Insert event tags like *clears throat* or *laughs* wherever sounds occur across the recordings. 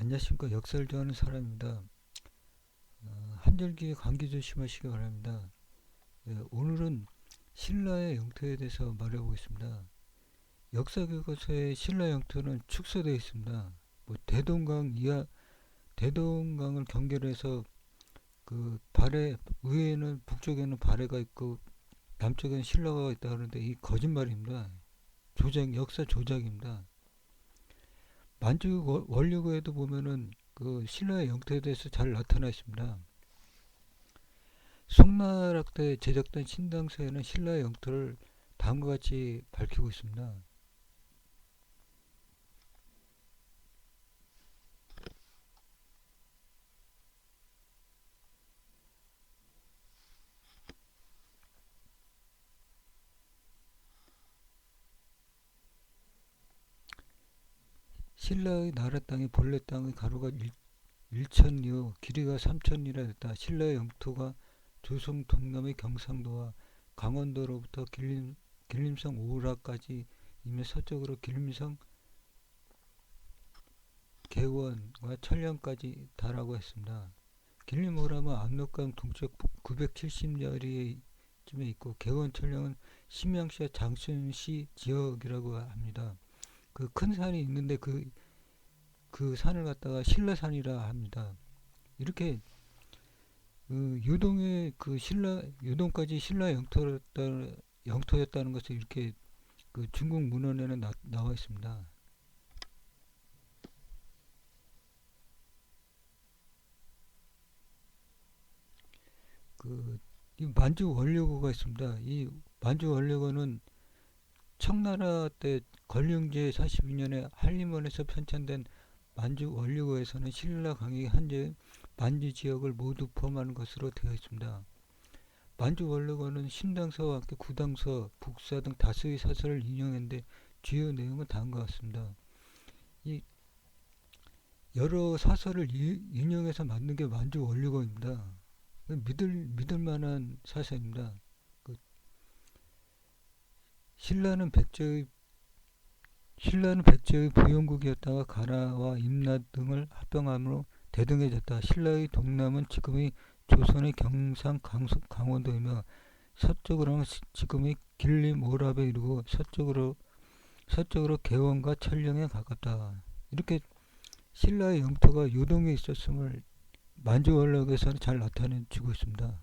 안녕하십니까 역사를 좋아하는 사람입니다. 어, 한절기에 감기 조심하시기 바랍니다. 예, 오늘은 신라의 영토에 대해서 말해보겠습니다. 역사 교과서에 신라 영토는 축소되어 있습니다. 뭐 대동강 이하 대동강을 경계해서 그 발해 위에는 북쪽에는 발해가 있고 남쪽에는 신라가 있다 그러는데 이 거짓말입니다. 조작 역사 조작입니다. 만주 워- 원료구에도 보면은 그 신라의 영토에 대해서 잘 나타나 있습니다. 송나락 때 제작된 신당서에는 신라의 영토를 다음과 같이 밝히고 있습니다. 신라의 나라 땅이 본래 땅의 가로가 1천리요 길이가 3천리라 됐다. 신라의 영토가 조선 동남의 경상도와 강원도로부터 길림, 길림성 오라까지 이며 서쪽으로 길림성 개원과 천령까지 달하고 했습니다. 길림 오라는 압록강 동쪽 970여리에 쯤에 있고 개원 천령은 심양시와 장순시 지역이라고 합니다. 그 큰 산이 있는데 그, 그 산을 갖다가 신라산이라 합니다. 이렇게 그 유동의 그 신라 유동까지 신라 영토였다 영토였다는 것을 이렇게 그 중국 문헌에는 나, 나와 있습니다. 그이 만주 원료구가 있습니다. 이 만주 원료구는 청나라 때 건륭제 42년에 한림원에서 편찬된 만주 원료구에서는 신라 강의 한제 만주 지역을 모두 포함하는 것으로 되어 있습니다. 만주 원료구는 신당서와 함께 구당서, 북사 등 다수의 사설을 인용했는데 주요 내용은 다음과 같습니다. 이 여러 사설을 이- 인용해서 만든 게 만주 원료구입니다. 믿을 믿을 만한 사설입니다. 그 신라는 백제의 신라는 백제의 부영국이었다가 가나와 임나 등을 합병함으로 대등해졌다. 신라의 동남은 지금의 조선의 경상 강서, 강원도이며 서쪽으로는 시- 지금의 길림 오랍에 이르고 서쪽으로 서쪽으로 개원과 천령에 가깝다. 이렇게 신라의 영토가 요동에 있었음을 만주원록에서는 잘 나타내주고 있습니다.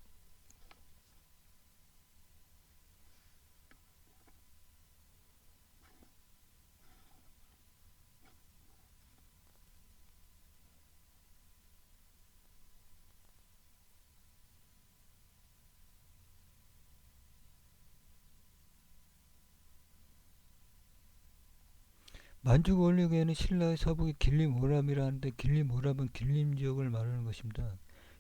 만주 원력에는 신라의 서북이 길림 오랍이라는데 길림 오랍은 길림 지역을 말하는 것입니다.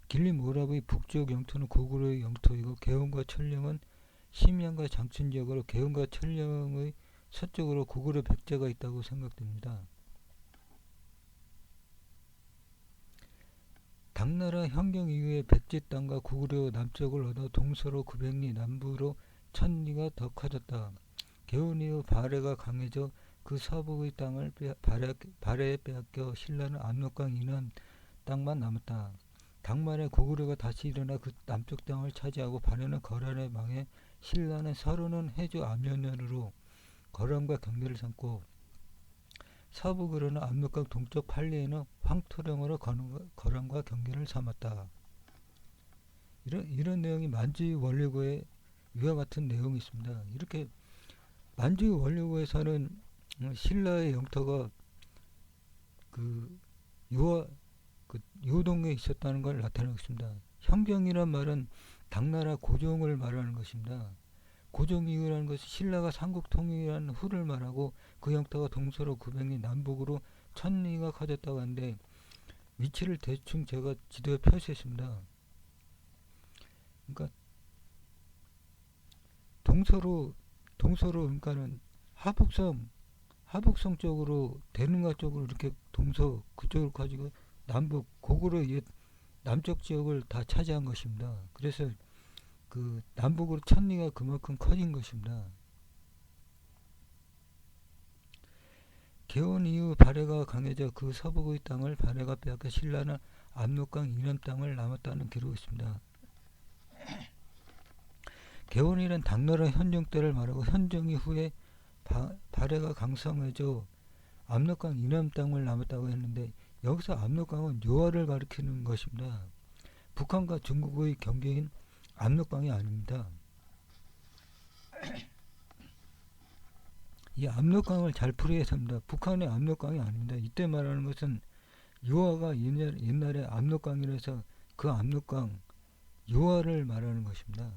길림 오랍의 북쪽 영토는 고구려의 영토이고 개원과 천령은 심양과 장춘 지역으로 개원과 천령의 서쪽으로 고구려 백제가 있다고 생각됩니다. 당나라 현경 이후에 백제 땅과 고구려 남쪽을 얻어 동서로 900리 남부로 천리가 더 커졌다. 개원 이후 발해가 강해져 그 서북의 땅을 빼- 발해, 발해에 빼앗겨 신라는 압록강 이남 땅만 남았다. 당만에 고구려가 다시 일어나 그 남쪽 땅을 차지하고 발해는 거란에 망해 신라는 서로는 해주 암연연으로 거란과 경계를 삼고 서북으로는 압록강 동쪽 판리에는 황토령으로 거란과- 경계를 삼았다. 이런 이런 내용이 만주의 원료구에 위와 같은 내용이 있습니다. 이렇게 만주의 원료구에서는 어, 신라의 영토가 그 요, 그 요동에 있었다는 걸 나타내고 있습니다. 현경이란 말은 당나라 고종을 말하는 것입니다. 고종 이후라는 것은 신라가 삼국 통일한 후를 말하고 그 영토가 동서로 900리 남북으로 천리가 커졌다고 하는데 위치를 대충 제가 지도에 표시했습니다. 그러니까 동서로 동서로 그러니까는 하북섬 하북성 쪽으로 대능가 쪽으로 이렇게 동서 그쪽을 가지고 남북 고구려 옛 남쪽 지역을 다 차지한 것입니다. 그래서 그 남북으로 천리가 그만큼 커진 것입니다. 개원 이후 발해가 강해져 그 서북의 땅을 발해가 빼앗겨 신라는 압록강 이남 땅을 남았다는 기록이 있습니다. *clears throat* 개원이란 당나라 현종 때를 말하고 현종 이 후에 바, 발해가 강성해져 압록강 이남 땅을 남았다고 했는데 여기서 압록강은 요하를 가리키는 것입니다. 북한과 중국의 경계인 압록강이 아닙니다. 이 압록강을 잘 풀이해야 합니다. 북한의 압록강이 아닙니다. 이때 말하는 것은 요하가 옛날, 옛날에 압록강이라서 그 압록강 요하를 말하는 것입니다.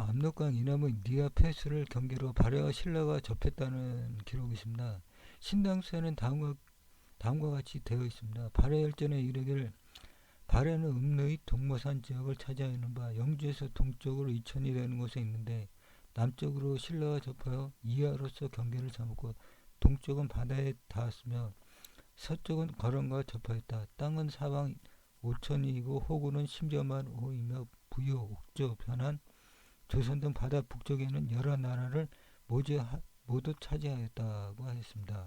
압록강 이남의 니아 패스를 경계로 발해와 신라가 접했다는 기록이 있습니다. 신당서에는 다음과, 다음과 같이 되어 있습니다. 발해 열전에 이르기를 발해는 음르의 동모산 지역을 차지하여 있는 바 영주에서 동쪽으로 이천이 되는 곳에 있는데 남쪽으로 신라가 접하여 이하로서 경계를 삼고 동쪽은 바다에 닿았으며 서쪽은 거런과 접하였다. 땅은 사방 5천이고 호구는 10여만 호이며 부여, 옥조, 편한 조선 등 바다 북쪽에는 여러 나라를 모두, 모두 차지하였다고 하였습니다.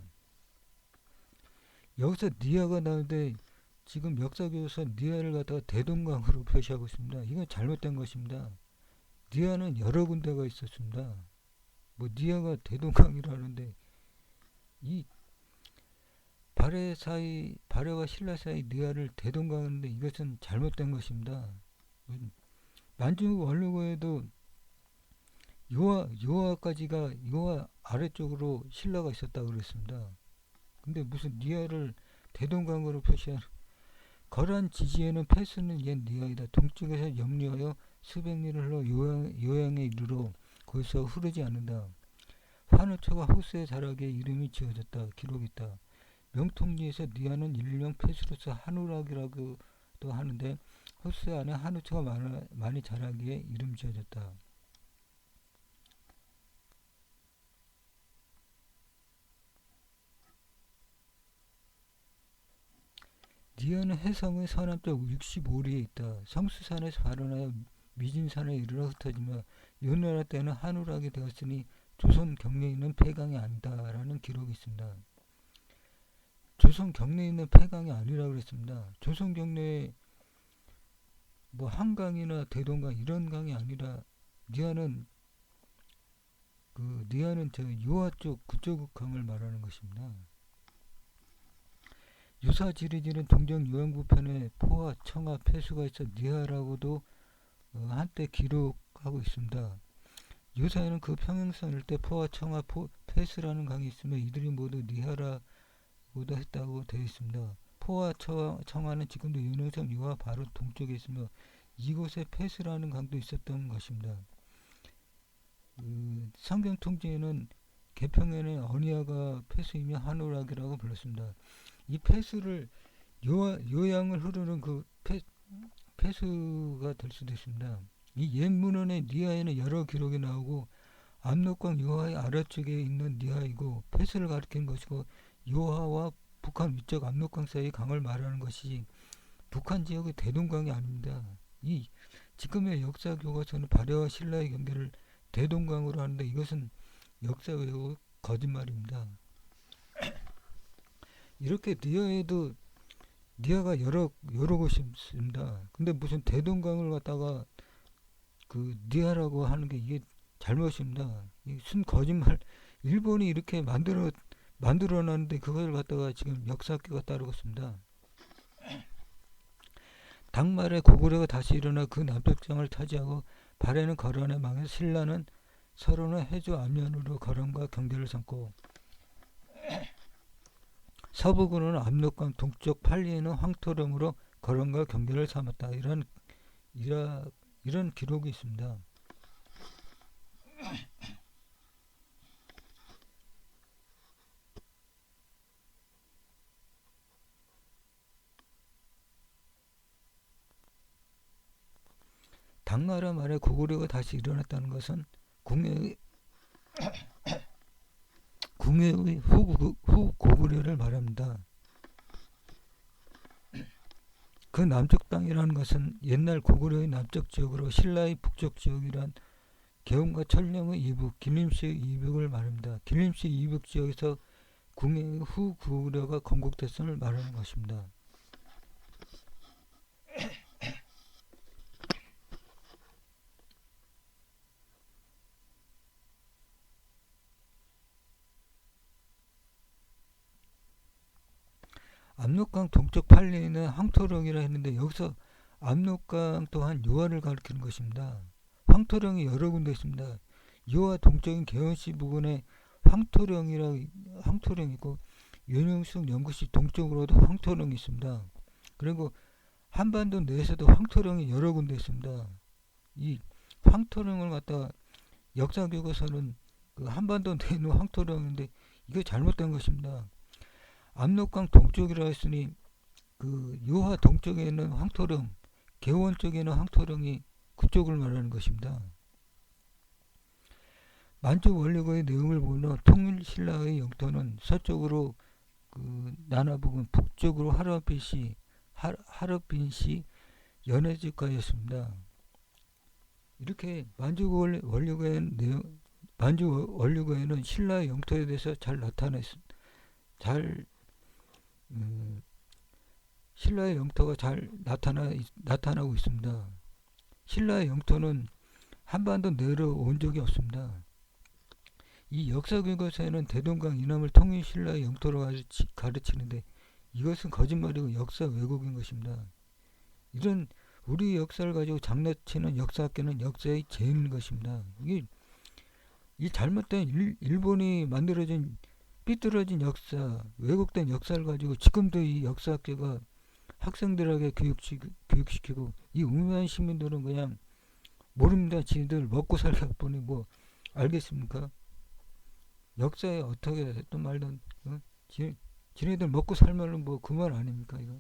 여기서 니아가 나오는데 지금 역사교에서 니아를 갖다가 대동강으로 *laughs* 표시하고 있습니다. 이건 잘못된 것입니다. 니아는 여러 군데가 있었습니다. 뭐 니아가 대동강이라는데 이 발해 사이 발해와 신라 사이 니아를 대동강인데 이것은 잘못된 것입니다. 만중국 원로고에도 요하 요하까지가 요하 아래쪽으로 신라가 있었다 그랬습니다. 근데 무슨 니아를 대동강으로 표시하는 거란 지지에는 패스는 옛 니아이다. 동쪽에서 염려하여 수백 리를 흘러 요양, 요양에 이르러 거기서 흐르지 않는다. 환우초가 호수의 자락에 이름이 지어졌다. 기록이 있다. 명통리에서 니아는 일명 패스로서 한우락이라고도 하는데 호수 안에 한우초가 많아, 많이 자라기에 이름 지어졌다. 니아는 해성의 서남쪽 65리에 있다. 성수산에서 발원하여 미진산에 이르러 흩어지며 요나라 때는 한우락이 되었으니 조선 경내에 있는 폐강이 아니다라는 기록이 있습니다. 조선 경내에 있는 폐강이 아니라 그랬습니다. 조선 경내에 뭐 한강이나 대동강 이런 강이 아니라 니아는 그 니아는 저 요하 쪽 그쪽 강을 말하는 것입니다. 유사 지리지는 동정 요양부편에 포화, 청하, 폐수가 있어 니하라고도 어, 한때 기록하고 있습니다. 유사에는 그 평행선 일대 포화, 청하, 포, 폐수라는 강이 있으며 이들이 모두 니하라고도 했다고 되어 있습니다. 포화, 청하, 청하는 지금도 윤영섬 유화 바로 동쪽에 있으며 이곳에 폐수라는 강도 있었던 것입니다. 그 성경 통지에는 개평에는 어니아가 폐수이며 한우락이라고 불렀습니다. 이 폐수를 요, 요양을 흐르는 그 폐, 폐수가 될 수도 있습니다. 이 옛 문헌의 니하에는 여러 기록이 나오고 압록강 요하의 아래쪽에 있는 니하이고 폐수를 가리키는 것이고 요하와 북한 위쪽 압록강 사이 강을 말하는 것이 북한 지역의 대동강이 아닙니다. 이 지금의 역사 교과서는 발해와 신라의 경계를 대동강으로 하는데 이것은 역사 외우 거짓말입니다. 이렇게 니아에도 니아가 여러 여러 곳이 있습니다. 근데 무슨 대동강을 갖다가 그 니아라고 하는 게 이게 잘못입니다. 순 거짓말. 일본이 이렇게 만들어 만들어 놨는데 그걸 갖다가 지금 역사학교가 따르고 있습니다. 당말에 고구려가 다시 일어나 그 남쪽장을 차지하고 발해는 거란에 망해 신라는 서로는 해주 안면으로 거란과 경계를 삼고 서부군은 압록강 동쪽 팔리에는 황토령으로 거란과 경계를 삼았다. 이런 이라, 이런 기록이 있습니다. 당나라 말에 고구려가 다시 일어났다는 것은 궁예의 궁의 후고구려를 그, 말합니다. 그 남쪽 땅이라는 것은 옛날 고구려의 남쪽 지역으로 신라의 북쪽 지역이란 개엄과 천령의 이북, 길림시의 이북을 말합니다. 길림시 이북 지역에서 궁의 후 고구려가 건국됐음을 말하는 것입니다. 압록강 동쪽 팔리는 황토령이라 했는데 여기서 압록강 또한 요하를 가리키는 것입니다. 황토령이 여러 군데 있습니다. 요하 동쪽인 개원시 부근에 황토령이라 황토령 있고 윤영숙 연구시 동쪽으로도 황토령이 있습니다. 그리고 한반도 내에서도 황토령이 여러 군데 있습니다. 이 황토령을 갖다 역사 교과서는 그 한반도 내에 있는 황토령인데 이거 잘못된 것입니다. 압록강 동쪽이라 했으니 그 요하 동쪽에 있는 황토령, 개원 쪽에 있는 황토령이 그쪽을 말하는 것입니다. 만주 원래의 내용을 보면 통일신라의 영토는 서쪽으로 그 나나 부근, 북쪽으로 하르빈시, 하, 하르빈시 연해지까지였습니다. 이렇게 만주 원래의 내용, 만주 원래에는 신라의 영토에 대해서 잘 나타냈, 잘 음, 신라의 영토가 잘 나타나 나타나고 있습니다. 신라의 영토는 한반도 내로 온 적이 없습니다. 이 역사 교과서에는 대동강 이남을 통일 신라의 영토로 가르치, 가르치는데 이것은 거짓말이고 역사 왜곡인 것입니다. 이런 우리 역사를 가지고 장난치는 역사학계는 역사의 죄인 것입니다. 이게 이 잘못된 일, 일본이 만들어진 삐뚤어진 역사, 왜곡된 역사를 가지고 지금도 이 역사학계가 학생들에게 교육시, 교육시키고 이 우매한 시민들은 그냥 모릅니다. 지들 먹고 살다 보니 뭐 알겠습니까? 역사에 어떻게 됐든 말든 어? 지, 지네들 먹고 살면은 뭐 그만 아닙니까 이거?